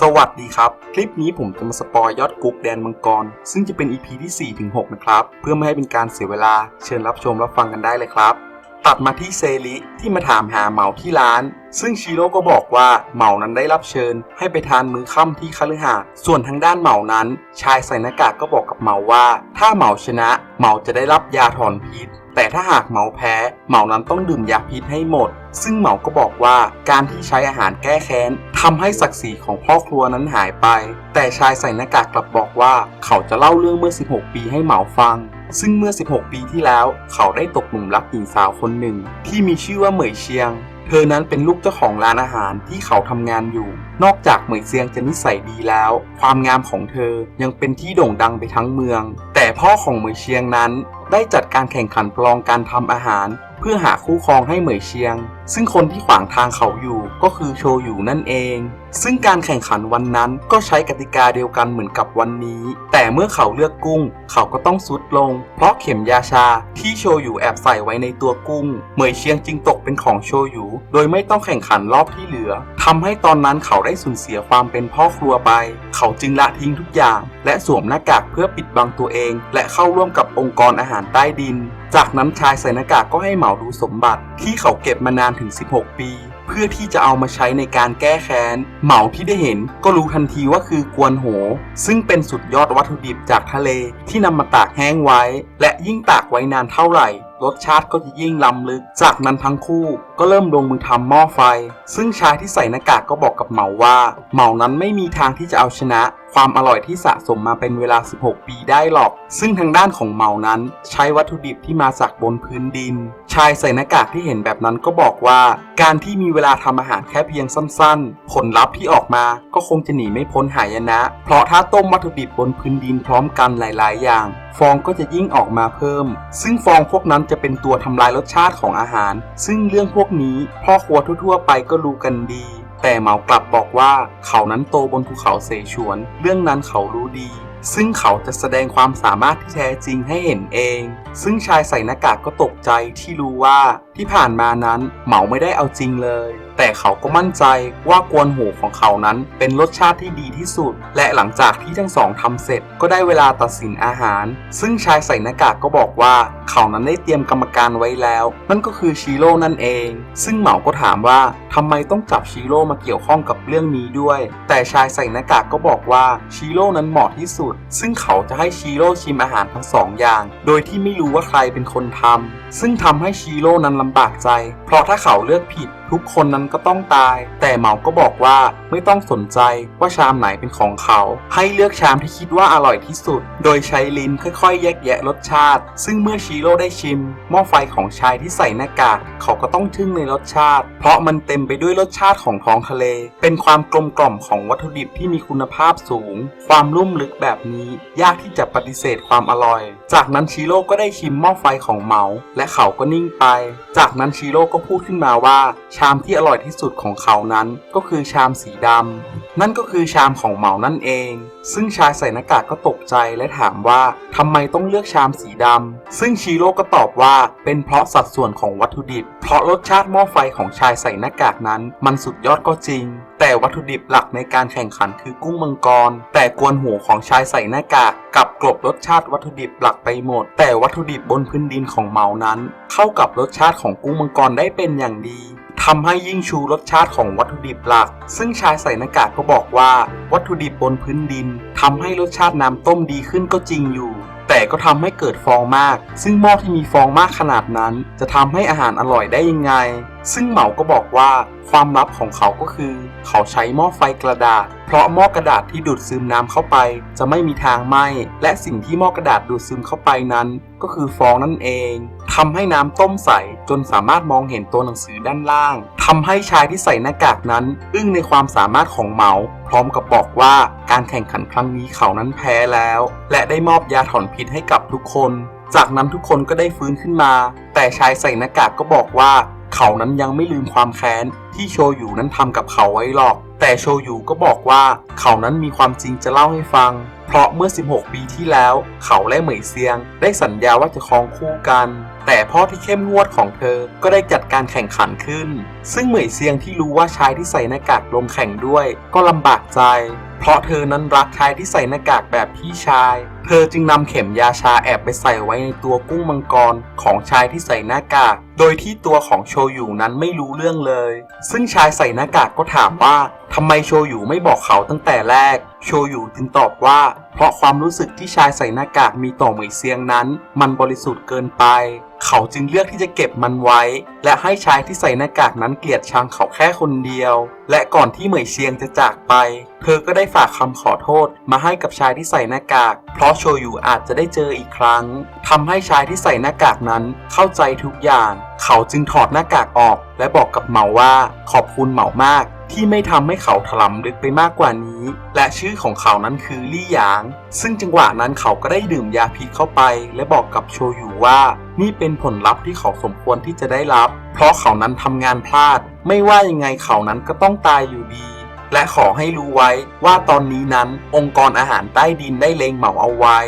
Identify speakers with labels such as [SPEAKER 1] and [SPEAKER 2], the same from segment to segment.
[SPEAKER 1] สวัสดีครับ คลิปนี้ผมจะมาสปอยยอดกุ๊กแดนมังกร ซึ่งจะเป็น EP ที่4-6นะครับ เพื่อไม่ให้เป็นการเสียเวลาเชิญรับชมรับฟังกันได้เลยครับ ตัดมาที่เซริที่มาถามหาเหมาที่ร้าน ซึ่งชิโร่ก็บอกว่าเหมานั้นได้รับเชิญ ให้ไปทานมื้อค่ำที่คฤหาสน์ส่วนทางด้านเหมานั้น ชายใส่หน้ากากก็บอกกับเหมาว่า ถ้าเหมาชนะเหมาจะได้รับยาถอนพิษ แต่ถ้าหากเหมาแพ้เหมานั้นต้องดื่มยาพิษให้หมด ซึ่งเหมาก็บอกว่าการที่ใช้อาหารแก้แค้นทำให้ศักดิ์ศรีของพ่อครัวนั้นหายไป แต่ชายใส่หน้ากากกลับบอกว่าเขาจะเล่าเรื่องเมื่อ 16 ปีให้เหมาฟัง ซึ่งเมื่อ 16 ปีที่แล้ว เขาได้ตกหลุมรักหญิงสาวคนหนึ่ง ที่มีชื่อว่าเหมยเชียง เธอนั้นเป็นลูกเจ้าของร้านอาหารที่เขาทำงานอยู่ นอกจากเหมยเซียงจะนิสัยดีแล้ว ความงามของเธอยังเป็นที่โด่งดังไปทั้งเมือง แต่พ่อของเหมยเชียงนั้น ได้จัดการแข่งขันประลองการทำอาหาร เพื่อหาคู่ครองให้เหมยเชียง ซึ่งคนที่ขวางทางเขาอยู่ก็คือโชอยู่นั่นเอง ซึ่งการแข่งขันวันนั้นก็ใช้กติกาเดียวกันเหมือนกับวันนี้ แต่เมื่อเขาเลือกกุ้ง เขาก็ต้องซุดลง เพราะเข็มยาชาที่โชอยู่แอบใส่ไว้ในตัวกุ้ง เหมยเชียงจึงตกเป็นของโชอยู่โดยไม่ต้องแข่งขันรอบที่เหลือทำให้ตอนนั้นเขาได้สูญเสียความเป็นพ่อครัวไป เขาจึงละทิ้งทุกอย่าง และสวมหน้ากากเพื่อปิดบังตัวเอง และเข้าร่วมกับองค์กรอาหารใต้ดิน จากนั้นชายใส่หน้ากากก็ให้เหมาดูสมบัติที่เขาเก็บมานานถึง 16 ปี เพื่อที่จะเอามาใช้ในการแก้แค้น เหมาที่ได้เห็นก็รู้ทันทีว่าคือกวนโห ซึ่งเป็นสุดยอดวัตถุดิบจากทะเลที่นำมาตากแห้งไว้ และยิ่งตากไว้นานเท่าไหร่รสชาติก็จะยิ่งล้ำลึก จากนั้นทั้งคู่ก็เริ่มลงมือทำหม้อไฟ ซึ่งชายที่ใส่หน้ากากก็บอกกับเหมาว่า เหมานั้นไม่มีทางที่จะเอาชนะ ความอร่อยที่สะสมมาเป็นเวลา 16 ปีได้หรอก ซึ่งทางด้านของเหมานั้น ใช้วัตถุดิบที่มาจากบนพื้นดิน ชายใส่หน้ากากที่เห็นแบบนั้นก็บอกว่า การที่มีเวลาทำอาหารแค่เพียงสั้นๆ ผลลัพธ์ที่ออกมาก็คงจะหนีไม่พ้นหายนะ เพราะถ้าต้มวัตถุดิบบนพื้นดินพร้อมกันหลาย ๆ อย่าง ฟองก็จะยิ่งออกมาเพิ่ม ซึ่งฟองพวกนั้นจะเป็นตัวทำลายรสชาติของอาหาร ซึ่งเรื่องพวกนี้พ่อครัวทั่ว ๆ ไปก็รู้กันดี แต่เหมากลับบอกว่าเขานั้นโตบนภูเขาเสฉวน เรื่องนั้นเขารู้ดี ซึ่งเขาจะแสดงความสามารถที่แท้จริงให้เห็นเอง ซึ่งชายใส่หน้ากากก็ตกใจที่รู้ว่าที่ผ่านมานั้นเหมาไม่ได้เอาจริงเลย แต่เขาก็มั่นใจว่ากวนหูของเขานั้นเป็นรสชาติที่ดีที่สุด และหลังจากที่ทั้งสองทำเสร็จก็ได้เวลาตัดสินอาหาร ซึ่งชายใส่หน้ากากก็บอกว่าเขานั้นได้เตรียมกรรมการไว้แล้ว นั่นก็คือชิโร่นั่นเอง ซึ่งเหมาก็ถามว่าทำไมต้องจับชิโร่มาเกี่ยวข้องกับเรื่องนี้ด้วย แต่ชายใส่หน้ากากก็บอกว่าชิโร่นั้นเหมาะที่สุดซึ่งเขาจะให้ชีโร่ชิมอาหารทั้งสองอย่าง โดยที่ไม่รู้ว่าใครเป็นคนทำ ซึ่งทำให้ชิโร่นั้นลำบากใจ เพราะถ้าเขาเลือกผิด ทุกคนนั้นก็ต้องตาย แต่เหมาก็บอกว่าไม่ต้องสนใจว่าชามไหนเป็นของเขา ให้เลือกชามที่คิดว่าอร่อยที่สุด โดยใช้ลิ้นค่อยๆ แยกแยะรสชาติ ซึ่งเมื่อชิโร่ได้ชิม หม้อไฟของชายที่ใส่หน้ากากเขาก็ต้องทึ่งในรสชาติ เพราะมันเต็มไปด้วยรสชาติของท้องทะเล เป็นความกลมกล่อมของวัตถุดิบที่มีคุณภาพสูง ความลุ่มลึกแบบนี้ ยากที่จะปฏิเสธความอร่อย จากนั้นชิโร่ก็ได้ชิมหม้อไฟของเหมาและเขาก็นิ่งไป จากนั้นชิโร่ก็พูดขึ้นมาว่า ชามที่อร่อยที่สุดของเขานั้นก็คือชามสีดำนั่นก็คือชามของเหมานั่นเอง ซึ่งชายใส่หน้ากากก็ตกใจและถามว่าทำไมต้องเลือกชามสีดำ ซึ่งชิโร่ก็ตอบว่าเป็นเพราะสัดส่วนของวัตถุดิบ เพราะรสชาติหม้อไฟของชายใส่หน้ากากนั้น มันสุดยอดก็จริง แต่วัตถุดิบหลักในการแข่งขันคือกุ้งมังกร แต่กวนหูของชายใส่หน้ากากกลับกลบรสชาติวัตถุดิบหลักไปหมด แต่วัตถุดิบบนพื้นดินของเมานั้น เข้ากับรสชาติของกุ้งมังกรได้เป็นอย่างดี ทำให้ยิ่งชูรสชาติของวัตถุดิบหลัก ซึ่งชายใส่หน้ากากก็บอกว่า วัตถุดิบบนพื้นดินทำให้รสชาติน้ำต้มดีขึ้นก็จริงอยู่ แต่ก็ทำให้เกิดฟองมาก ซึ่งหม้อที่มีฟองมากขนาดนั้น จะทำให้อาหารอร่อยได้ยังไง ซึ่งเหมาก็บอกว่าความลับของเขาก็คือ เขาใช้หม้อไฟกระดาษ เพราะหม้อกระดาษที่ดูดซึมน้ำเข้าไป จะไม่มีทางไหม้และสิ่งที่หม้อกระดาษดูดซึมเข้าไปนั้น ก็คือฟองนั่นเองทำให้น้ำต้มใสจนสามารถมองเห็นตัวหนังสือด้านล่างทำให้ชายที่ใส่หน้ากากนั้น อึ้งในความสามารถของเหมา พร้อมกับบอกว่าการแข่งขันครั้งนี้เขานั้นแพ้แล้ว และได้มอบยาถอนพิษให้กับทุกคน จากนั้นทุกคนก็ได้ฟื้นขึ้นมา แต่ชายใส่หน้ากากก็บอกว่า เขานั้นยังไม่ลืมความแค้นที่โชยูนั้นทำกับเขาไว้หรอก แต่โชยุก็บอกว่าเขานั้นมีความจริงจะเล่าให้ฟัง เพราะเมื่อ 16 ปีที่แล้ว เขาและเหมยเซียง ได้สัญญาว่าจะครองคู่กัน แต่พ่อที่เข้มงวดของเธอก็ได้จัดการแข่งขันขึ้น ซึ่งเหมยเซียงที่รู้ว่าชายที่ใส่หน้ากากลงแข่งด้วย ก็ลำบากใจ เพราะเธอนั้นรักชายที่ใส่หน้ากากแบบพี่ชาย เธอจึงนำเข็มยาชาแอบไปใส่ไว้ในตัวกุ้งมังกรของชายที่ใส่หน้ากาก โดยที่ตัวของโชยุนั้นไม่รู้เรื่องเลย ซึ่งชายใส่หน้ากากก็ถามว่า ทำไมโชยุไม่บอกเขาตั้งแต่แรก โชยุจึงตอบว่า เพราะความรู้สึกที่ชายใส่หน้ากากมีต่อเหมยเซียงนั้น มันบริสุทธิ์เกินไป เขาจึงเลือกที่จะเก็บมันไว้ และให้ชายที่ใส่หน้ากากนั้นเกลียดชังเขาแค่คนเดียว และก่อนที่เหมยเซียงจะจากไป เธอก็ได้ฝากคำขอโทษ มาให้กับชายที่ใส่หน้ากาก เพราะโชยุอาจจะได้เจออีกครั้งทำให้ชายที่ใส่หน้ากากนั้นเข้าใจทุกอย่าง เขาจึงถอดหน้ากากออก และบอกกับเหมาว่า ขอบคุณเหมามาก ที่ไม่ทำให้เขาถลำลึกไปมากกว่านี้ และชื่อของเขานั้นคือลี่หยาง ซึ่งจังหวะนั้นเขาก็ได้ดื่มยาพิษเข้าไป และบอกกับโชยุว่า นี่เป็นผลลัพธ์ที่เขาสมควรที่จะได้รับ เพราะเขานั้นทำงานพลาด ไม่ว่ายังไงเขานั้นก็ต้องตายอยู่ดี และขอให้รู้ไว้ว่าตอนนี้นั้นองค์กรอาหารใต้ดินได้เลงเหมาเอาไว้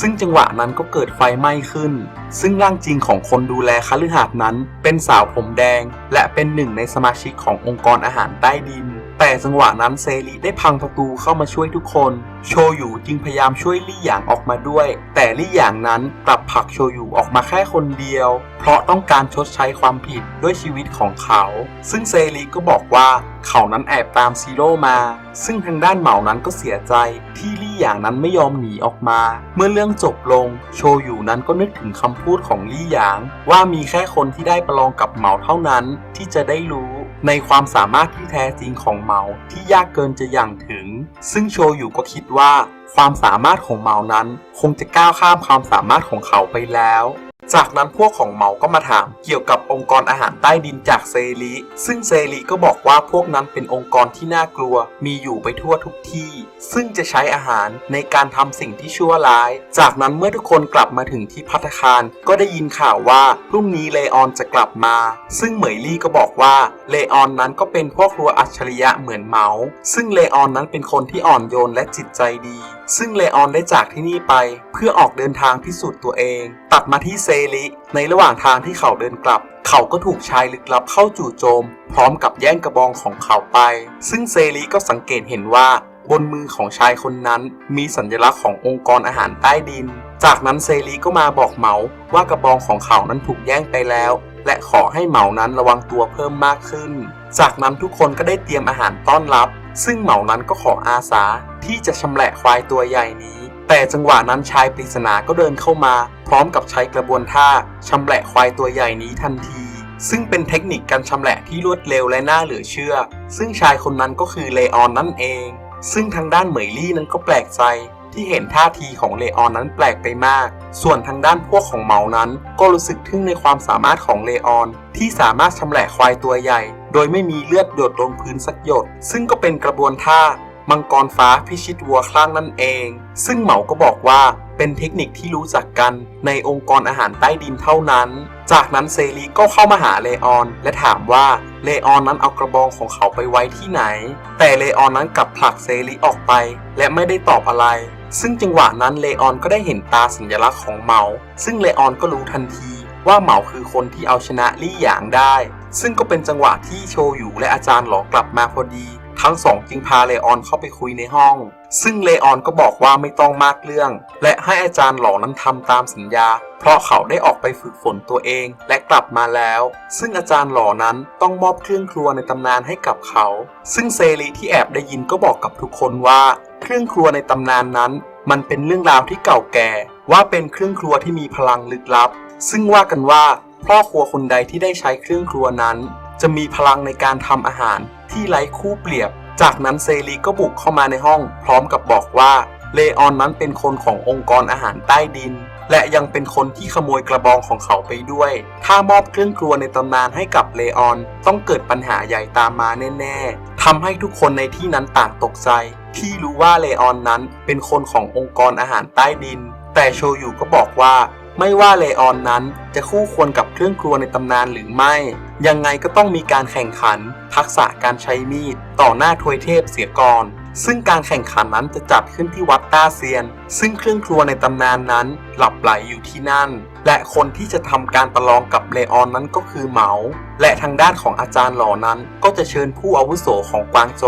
[SPEAKER 1] ซึ่งจังหวะนั้นก็เกิดไฟไหม้ขึ้น ซึ่งร่างจริงของคนดูแลคฤหาสน์นั้น เป็นสาวผมแดง และเป็นหนึ่งในสมาชิกขององค์กรอาหารใต้ดิน แต่จังหวะนั้นเซริได้พังประตูเข้ามาช่วยทุกคน โชยุจึงพยายามช่วยลี่หยางออกมาด้วย แต่ลี่หยางนั้นกลับผลักโชยุออกมาแค่คนเดียว เพราะต้องการชดใช้ความผิดด้วยชีวิตของเขา ซึ่งเซริก็บอกว่าเขานั้นแอบตามซีโร่มา ซึ่งทางด้านเหมานั้นก็เสียใจที่ลี่หยางนั้นไม่ยอมหนีออกมา เมื่อเรื่องจบลง โชยุนั้นก็นึกถึงคำพูดของลี่หยาง ว่ามีแค่คนที่ได้ประลองกับเหมาเท่านั้นที่จะได้รู้ ในความสามารถที่แท้จริงของเมาที่ยากเกินจะอย่างถึง ซึ่งโชยุก็คิดว่า ความสามารถของเมานั้น คงจะก้าวข้ามความสามารถของเขาไปแล้ว จากนั้นพวกของเหมาก็มาถาม เกี่ยวกับองค์กรอาหารใต้ดินจากเซริซึ่งเซริก็บอกว่าพวกนั้นเป็นองค์กรที่น่ากลัว มีอยู่ไปทั่วทุกที่ ซึ่งจะใช้อาหารในการทำสิ่งที่ชั่วร้าย จากนั้นเมื่อทุกคนกลับมาถึงที่พัตคาร ก็ได้ยินข่าวว่าพรุ่งนี้เลออนจะกลับมา ซึ่งเหมยลี่ก็บอกว่าเลออนนั้นก็เป็นพ่อครัวอัจฉริยะเหมือนเมาส์ซึ่งเลออนนั้นเป็นคนที่อ่อนโยนและจิตใจดีซึ่งเลออนได้จากที่นี่ไปเพื่อออกเดินทางพิสูจน์ตัวเอง ตัดมาที่เซริในระหว่างทางที่เขาเดินกลับ เขาก็ถูกชายลึกลับเข้าจู่โจม พร้อมกับแย่งกระบองของเขาไป ซึ่งเซริก็สังเกตเห็นว่า บนมือของชายคนนั้น มีสัญลักษณ์ขององค์กรอาหารใต้ดิน จากนั้นเซริก็มาบอกเหมาว่ากระบองของเขานั้นถูกแย่งไปแล้ว และขอให้เหมานั้นระวังตัวเพิ่มมากขึ้น จากนั้นทุกคนก็ได้เตรียมอาหารต้อนรับซึ่งเหมานั้นก็ขออาสา ที่จะชำแหละควายตัวใหญ่นี้ แต่จังหวะนั้นชายปริศนาก็เดินเข้ามา พร้อมกับใช้กระบวนท่าชำแหละควายตัวใหญ่นี้ทันที ซึ่งเป็นเทคนิคการชำแหละที่รวดเร็วและน่าเหลือเชื่อ ซึ่งชายคนนั้นก็คือเลออนนั่นเอง ซึ่งทางด้านเหมยลี่นั้นก็แปลกใจที่เห็นท่าทีของเลออนนั้นแปลกไปมาก ส่วนทางด้านพวกของเมานั้น ก็รู้สึกทึ่งในความสามารถของเลออน ที่สามารถชำแหละควายตัวใหญ่ โดยไม่มีเลือดหยดลงพื้นสักหยด ซึ่งก็เป็นกระบวนท่า มังกรฟ้าพิชิตวัวคลั่งนั่นเอง ซึ่งเหมาก็บอกว่าเป็นเทคนิคที่รู้จักกันในองค์กรอาหารใต้ดินเท่านั้น จากนั้นเซรีก็เข้ามาหาเลออน และถามว่าเลออนนั้นเอากระบองของเขาไปไว้ที่ไหน แต่เลออนนั้นกลับผลักเซรีออกไป และไม่ได้ตอบอะไร ซึ่งจังหวะนั้นเลออนก็ได้เห็นตาสัญลักษณ์ของเหมา ซึ่งเลออนก็รู้ทันทีว่าเหมาคือคนที่เอาชนะลี่หยางได้ ซึ่งก็เป็นจังหวะที่โชอยู่และอาจารย์หลอกลับมาพอดี ทั้งสองจึงพาเลออนเข้าไปคุยในห้อง ซึ่งเลออนก็บอกว่าไม่ต้องมากเรื่อง และให้อาจารย์หลอนั้นทำตามสัญญา เพราะเขาได้ออกไปฝึกฝนตัวเองและกลับมาแล้ว ซึ่งอาจารย์หลอนั้นต้องมอบเครื่องครัวในตำนานให้กับเขา ซึ่งเซรีที่แอบได้ยินก็บอกกับทุกคนว่า เครื่องครัวในตำนานนั้น มันเป็นเรื่องราวที่เก่าแก่ ว่าเป็นเครื่องครัวที่มีพลังลึกลับ ซึ่งว่ากันว่าพ่อครัวคนใดที่ได้ใช้เครื่องครัวนั้น จะมีพลังในการทำอาหาร ที่ไร้คู่เปรียบ จากนั้นเซรีก็บุกเข้ามาในห้อง พร้อมกับบอกว่าเลออนนั้นเป็นคนขององค์กรอาหารใต้ดิน และยังเป็นคนที่ขโมยกระบองของเขาไปด้วย ถ้ามอบเครื่องครัวในตำนานให้กับเลออน ต้องเกิดปัญหาใหญ่ตามมาแน่ๆทำให้ทุกคนในที่นั้นต่างตกใจ ที่รู้ว่าเลออนนั้นเป็นคนขององค์กรอาหารใต้ดิน แต่โชยุก็บอกว่า ไม่ว่าเลออนนั้นจะคู่ควรกับเครื่องครัวในตำนานหรือไม่ ยังไงก็ต้องมีการแข่งขัน ทักษะการใช้มีด ต่อหน้าทวยเทพเสียก่อน ซึ่งการแข่งขันนั้นจะจัดขึ้นที่วัดต้าเซียน ซึ่งเครื่องครัวในตำนานนั้น หลับไหลอยู่ที่นั่น และคนที่จะทำการประลองกับเลออนนั้นก็คือเหมา และทางด้านของอาจารย์หล่อนั้น ก็จะเชิญผู้อาวุโสของกวางโจ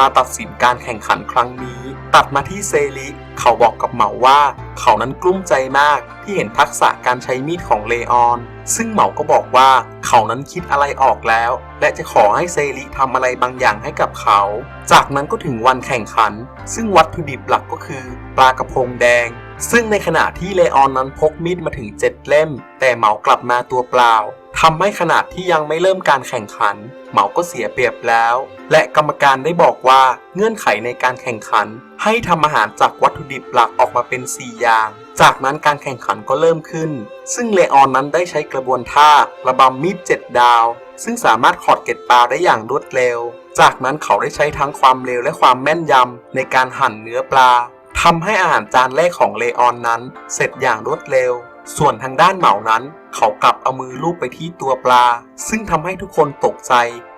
[SPEAKER 1] มาตัดสินการแข่งขันครั้งนี้ ตัดมาที่เซริเขาบอกกับเหมาว่า เขานั้นกลุ้มใจมากที่เห็นทักษะการใช้มีดของเลออน ซึ่งเหมาก็บอกว่าเขานั้นคิดอะไรออกแล้ว และจะขอให้เซริทำอะไรบางอย่างให้กับเขา จากนั้นก็ถึงวันแข่งขัน ซึ่งวัตถุดิบหลักก็คือปลากระพงแดง ซึ่งในขณะที่เลออนนั้นพกมีดมาถึง7เล่ม แต่เหมากลับมาตัวเปล่า ทำให้ขนาดที่ยังไม่เริ่มการแข่งขัน เหมาก็เสียเปรียบแล้ว และกรรมการได้บอกว่าเงื่อนไขในการแข่งขัน ให้ทำอาหารจากวัตถุดิบหลักออกมาเป็น 4 อย่าง จากนั้นการแข่งขันก็เริ่มขึ้น ซึ่งเลออนนั้นได้ใช้กระบวนท่า ระบำมีดเจ็ดดาว ซึ่งสามารถขอดเกล็ดปลาได้อย่างรวดเร็ว จากนั้นเขาได้ใช้ทั้งความเร็วและความแม่นยำในการหั่นเนื้อปลาทำให้อาหารจานแรกของเลออนนั้น เสร็จอย่างรวดเร็ว ส่วนทางด้านเหมานั้น เขากลับเอามือลูบไปที่ตัวปลา ซึ่งทำให้ทุกคนตกใจ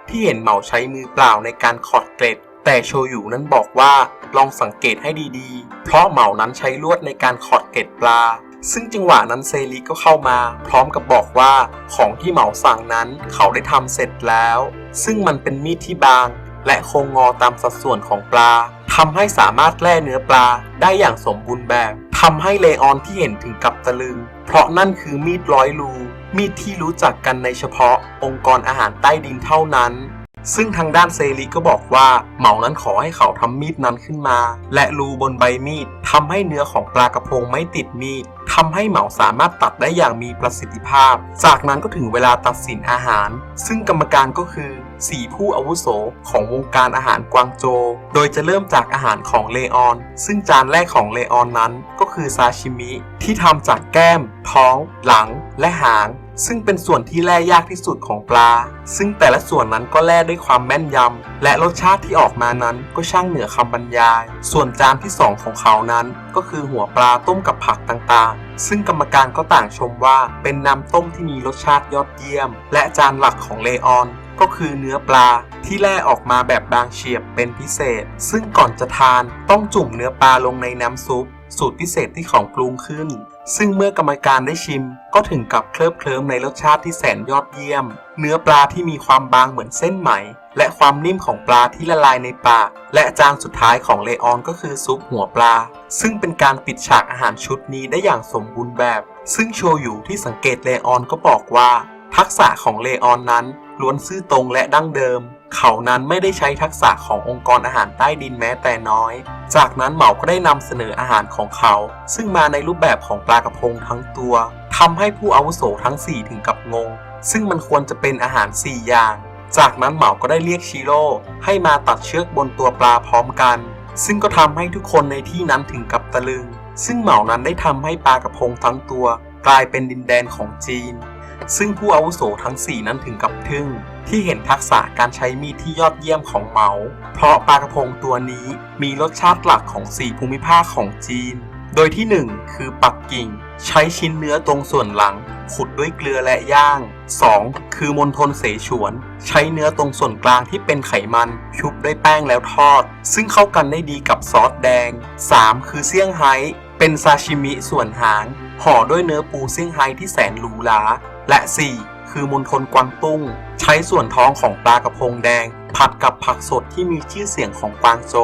[SPEAKER 1] ที่เห็นเหมาใช้มือเปล่าในการขอดเกล็ด แต่โชยุนั้นบอกว่าลองสังเกตให้ดีๆ เพราะเหมานั้นใช้ลวดในการขอดเกล็ดปลา ซึ่งจังหวะนั้นเซริก็เข้ามา พร้อมกับบอกว่าของที่เหมาสั่งนั้นเขาได้ทำเสร็จแล้ว ซึ่งมันเป็นมีดที่บาง และโค้งงอตามสัดส่วนของปลา ทำให้สามารถแล่เนื้อปลาได้อย่างสมบูรณ์แบบทำให้เลออนที่เห็นถึงกับตะลึง เพราะนั่นคือมีดร้อยรูมีดที่รู้จักกันในเฉพาะองค์กรอาหารใต้ดินเท่านั้น ซึ่งทางด้านเซริก็บอกว่าเหมานั้นขอให้เขาทำมีดนั้นขึ้นมา และรูบนใบมีดทำให้เนื้อของปลากระพงไม่ติดมีดทำให้เหมาสามารถตัดได้อย่างมีประสิทธิภาพ จากนั้นก็ถึงเวลาตัดสินอาหาร ซึ่งกรรมการก็คือสี่ผู้อาวุโสของวงการอาหารกวางโจ โดยจะเริ่มจากอาหารของเลออน ซึ่งจานแรกของเลออนนั้นก็คือซาชิมิ ที่ทำจากแก้ม ท้อง หลัง และหาง ซึ่งเป็นส่วนที่แล่ยากที่สุดของปลา ซึ่งแต่ละส่วนนั้นก็แล่ด้วยความแม่นยำ และรสชาติที่ออกมานั้นก็ช่างเหนือคำบรรยาย ส่วนจานที่สองของเขานั้น ก็คือหัวปลาต้มกับผักต่างๆ ซึ่งกรรมการก็ต่างชมว่าเป็นน้ำต้มที่มีรสชาติยอดเยี่ยม และจานหลักของเลออนก็คือเนื้อปลาที่แล่ออกมาแบบบางเฉียบเป็นพิเศษ ซึ่งก่อนจะทานต้องจุ่มเนื้อปลาลงในน้ำซุป สูตรพิเศษที่ของปรุงขึ้น ซึ่งเมื่อกรรมการได้ชิม ก็ถึงกับเคลิบเคลิ้มในรสชาติที่แสนยอดเยี่ยม เนื้อปลาที่มีความบางเหมือนเส้นไหม และความนิ่มของปลาที่ละลายในปาก และจานสุดท้ายของเลออนก็คือซุปหัวปลา ซึ่งเป็นการปิดฉากอาหารชุดนี้ได้อย่างสมบูรณ์แบบ ซึ่งโชยุที่สังเกตเลออนก็บอกว่า ทักษะของเลออนนั้นล้วนซื่อตรงและดั้งเดิม เขานั้นไม่ได้ใช้ทักษะขององค์กรอาหารใต้ดินแม้แต่น้อย จากนั้นเหมาก็ได้นำเสนออาหารของเขา ซึ่งมาในรูปแบบของปลากระพงทั้งตัวทำให้ผู้อาวุโสทั้ง 4 ถึงกับงง ซึ่งมันควรจะเป็นอาหาร 4 อย่าง จากนั้นเหมาก็ได้เรียกชิโร่ให้มาตัดเชือกบนตัวปลาพร้อมกัน ซึ่งก็ทำให้ทุกคนในที่นั้นถึงกับตะลึง ซึ่งเหมานั้นได้ทำให้ปลากระพงทั้งตัว กลายเป็นดินแดนของจีน ซึ่งผู้อาวุโสทั้ง 4 นั้นถึงกับทึ่ง ที่เห็นทักษะการใช้มีดที่ยอดเยี่ยมของเหมา เพราะปลากระพงตัวนี้มีรสชาติหลักของ 4 ภูมิภาคของจีน โดยที่ 1 คือปักกิ่ง ใช้ชิ้นเนื้อตรงส่วนหลัง ขุดด้วยเกลือและย่าง 2. คือมณฑลเสฉวน ใช้เนื้อตรงส่วนกลางที่เป็นไขมัน ชุบด้วยแป้งแล้วทอด ซึ่งเข้ากันได้ดีกับซอสแดง 3. คือเซี่ยงไฮ้เป็นซาชิมิส่วนหางห่อด้วยเนื้อปูเซี่ยงไฮ้ที่แสนหรูหรา และ 4. คือมณฑลกวางตุ้ง ใช้ส่วนท้องของปลากระพงแดง ผัดกับผักสดที่มีชื่อเสียงของกวางโจ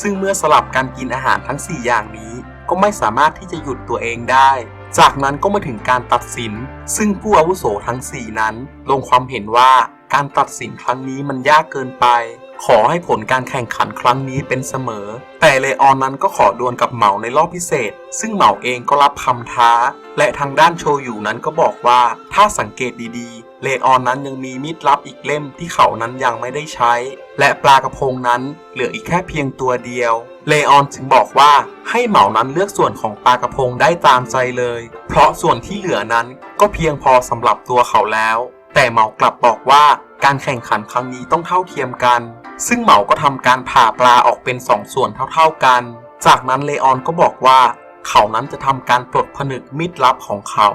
[SPEAKER 1] ซึ่งเมื่อสลับการกินอาหารทั้ง 4 อย่างนี้ ก็ไม่สามารถที่จะหยุดตัวเองได้ จากนั้นก็มาถึงการตัดสิน ซึ่งผู้อาวุโสทั้ง 4 นั้น ลงความเห็นว่าการตัดสินครั้งนี้มันยากเกินไป ขอให้ผลการแข่งขันครั้งนี้เป็นเสมอ แต่เลออนนั้นก็ขอดวลกับเหมาในรอบพิเศษ ซึ่งเหมาเองก็รับคำท้า และทางด้านโชยุนั้นก็บอกว่า ถ้าสังเกตดีๆ เลออนนั้นยังมีมีดลับอีกเล่มที่เขานั้นยังไม่ได้ใช้ และปลากระพงนั้นเหลืออีกแค่เพียงตัวเดียว เลออนจึงบอกว่าให้เหมานั้นเลือกส่วนของปลากระพงได้ตามใจเลย เพราะส่วนที่เหลือนั้นก็เพียงพอสำหรับตัวเขาแล้ว แต่เหมากลับบอกว่า การแข่งขันครั้งนี้ต้องเท่าเทียมกัน ซึ่งเหมาก็ทำการผ่าปลาออกเป็นสองส่วนเท่าๆกัน จากนั้นเลออนก็บอกว่า เขานั้นจะทำการปลดผนึกมีดลับของเขา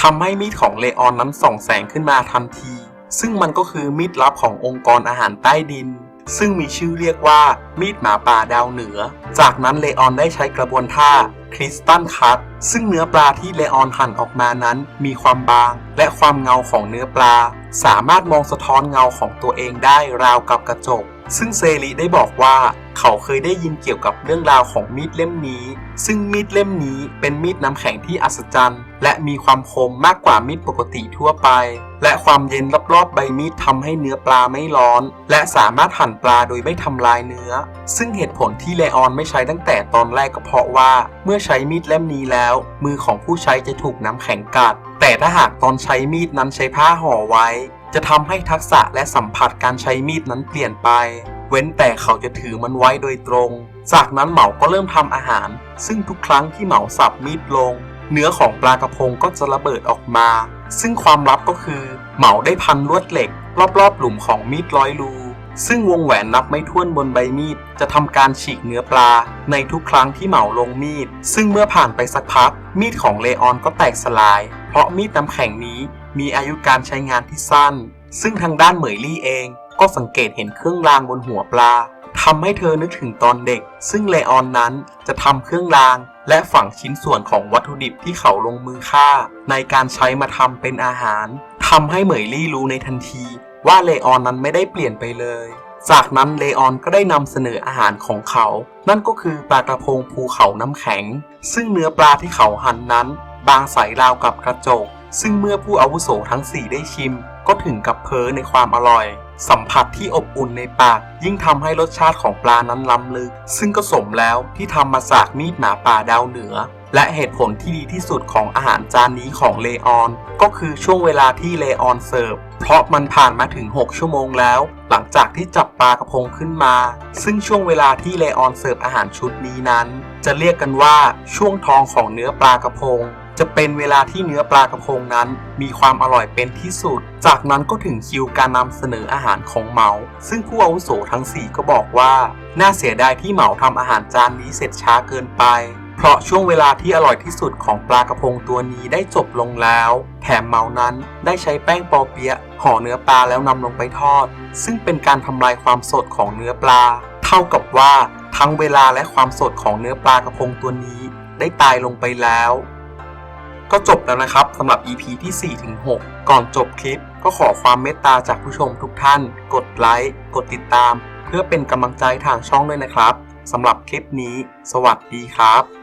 [SPEAKER 1] ทำให้มีดของเลออนนั้นส่องแสงขึ้นมาทันที ซึ่งมันก็คือมีดลับขององค์กรอาหารใต้ดิน ซึ่งมีชื่อเรียกว่ามีดหมาป่าดาวเหนือ จากนั้นเลออนได้ใช้กระบวนท่าคริสตัลคัตซึ่งเนื้อปลาที่เลออนหั่นออกมานั้น มีความบางและความเงาของเนื้อปลา สามารถมองสะท้อนเงาของตัวเองได้ราวกับกระจก ซึ่งเซรีได้บอกว่าเขาเคยได้ยินเกี่ยวกับเรื่องราวของมีดเล่มนี้ ซึ่งมีดเล่มนี้เป็นมีดน้ำแข็งที่อัศจรรย์ และมีความคมมากกว่ามีดปกติทั่วไป และความเย็นรอบๆใบมีดทำให้เนื้อปลาไม่ร้อน และสามารถหั่นปลาโดยไม่ทำลายเนื้อ ซึ่งเหตุผลที่เลออนไม่ใช้ตั้งแต่ตอนแรกก็เพราะว่า เมื่อใช้มีดเล่มนี้แล้ว มือของผู้ใช้จะถูกน้ำแข็งกัด แต่ถ้าหากตอนใช้มีดนั้นใช้ผ้าห่อไว้ จะทำให้ทักษะและสัมผัสการใช้มีดนั้นเปลี่ยนไป เว้นแต่เขาจะถือมันไว้โดยตรง จากนั้นเหมาก็เริ่มทำอาหาร ซึ่งทุกครั้งที่เหมาสับมีดลง เนื้อของปลากระพงก็จะระเบิดออกมา ซึ่งความลับก็คือ เหมาได้พันลวดเหล็ก รอบๆหลุมของมีดร้อยรู ซึ่งวงแหวนนับไม่ถ้วนบนใบมีด จะทำการฉีกเนื้อปลา ในทุกครั้งที่เหมาลงมีด ซึ่งเมื่อผ่านไปสักพัก มีดของเลออนก็แตกสลาย เพราะมีดน้ำแข็งนี้มีอายุการใช้งานที่สั้น ซึ่งทางด้านเหมยลี่เอง ก็สังเกตเห็นเครื่องรางบนหัวปลาทำให้เธอนึกถึงตอนเด็ก ซึ่งเลออนนั้นจะทำเครื่องราง และฝังชิ้นส่วนของวัตถุดิบที่เขาลงมือฆ่า ในการใช้มาทำเป็นอาหารทำให้เหมยลี่รู้ในทันที ว่าเลออนนั้นไม่ได้เปลี่ยนไปเลย จากนั้นเลออนก็ได้นำเสนออาหารของเขา นั่นก็คือปลากระพงภูเขาน้ำแข็ง ซึ่งเนื้อปลาที่เขาหั่นนั้น บางใสราวกับกระจก ซึ่งเมื่อผู้อาวุโสทั้งสี่ได้ชิม ก็ถึงกับเพ้อในความอร่อย สัมผัสที่อบอุ่นในปาก ยิ่งทำให้รสชาติของปลานั้นล้ำลึก ซึ่งก็สมแล้วที่ทำมาจากมีดหมาป่าดาวเหนือ และเหตุผลที่ดีที่สุดของอาหารจานนี้ของเลออน ก็คือช่วงเวลาที่เลออนเสิร์ฟ เพราะมันผ่านมาถึง 6 ชั่วโมงแล้ว หลังจากที่จับปลากระพงขึ้นมา ซึ่งช่วงเวลาที่เลออนเสิร์ฟอาหารชุดนี้นั้น จะเรียกกันว่าช่วงทองของเนื้อปลากระพง จะเป็นเวลาที่เนื้อปลากระพงนั้น มีความอร่อยเป็นที่สุด จากนั้นก็ถึงคิวการนำเสนออาหารของเหมา ซึ่งผู้อาวุโสทั้ง 4 ก็บอกว่า น่าเสียดายที่เหมาทำอาหารจานนี้เสร็จช้าเกินไป เพราะช่วงเวลาที่อร่อยที่สุดของปลากระพงตัวนี้ได้จบลงแล้ว แถมเมานั้นได้ใช้แป้งปอเปี๊ยะห่อเนื้อปลาแล้วนำลงไปทอด ซึ่งเป็นการทำลายความสดของเนื้อปลา เท่ากับว่าทั้งเวลาและความสดของเนื้อปลากระพงตัวนี้ ได้ตายลงไปแล้ว ก็จบแล้วนะครับสำหรับ EP ที่4-6ก่อนจบคลิปก็ขอความเมตตาจากผู้ชมทุกท่าน กดไลค์กดติดตาม เพื่อเป็นกำลังใจทางช่องด้วยนะครับสำหรับคลิปนี้ สวัสดีครับ